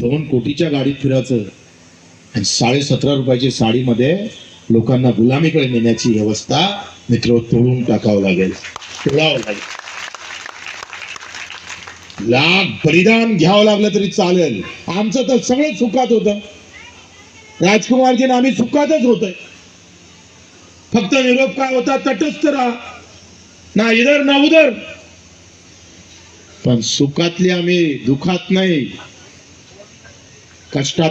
दोन कोटीच्या गाडीत फिरायचं आणि साडे सतरा रुपयाची साडीमध्ये लोकांना गुलामीकडे नेण्याची व्यवस्था मित्र तोडून टाकावं लागेल. तोडावं लागेल. लाख बलिदान घ्यावं लागलं तरी चालेल. आमचं तर सगळं सुखात होतं. राजकुमारजीने आम्ही सुखातच होतोय. फक्त निरोप काय होता? तटस्थ राहा. ना इधर ना उधर. पण सुखातली आम्ही दुखात नाही. कष्टात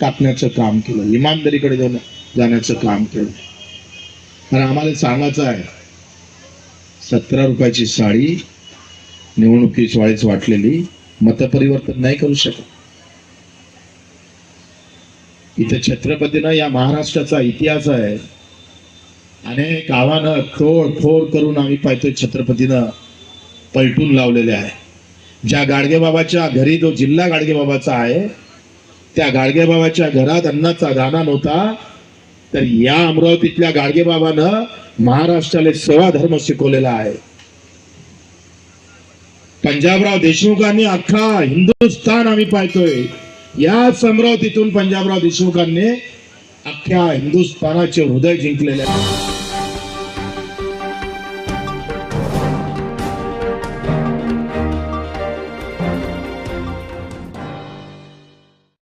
टाकण्याचं काम केलं. इमानदारीकडे जाऊन जाण्याचं काम केलं. तर आम्हाला सांगायचं आहे सतरा रुपयाची साडी निवडणुकीच वाळीच वाटलेली मतपरिवर्तन नाही करू शकत. इथं छत्रपतीनं या महाराष्ट्राचा इतिहास आहे. अनेक आव्हानं तोड खोड करून आम्ही पाहतोय छत्रपतीनं पलटून लावलेले आहे. ज्या गाडगेबाबाच्या घरी जो जिल्हा गाडगेबाबाचा आहे त्या गाडगेबाबाच्या घरात अन्नाचा दाना नव्हता तर या अमरावतीतल्या गाडगेबाबानं महाराष्ट्राला सेवा धर्म शिकवलेला आहे. पंजाबराव देशमुखांनी अख्खा हिंदुस्थान आम्ही पाहतोय. याच अमरावतीतून पंजाबराव देशमुखांनी अख्ख्या हिंदुस्थानाचे हृदय जिंकलेले आहे.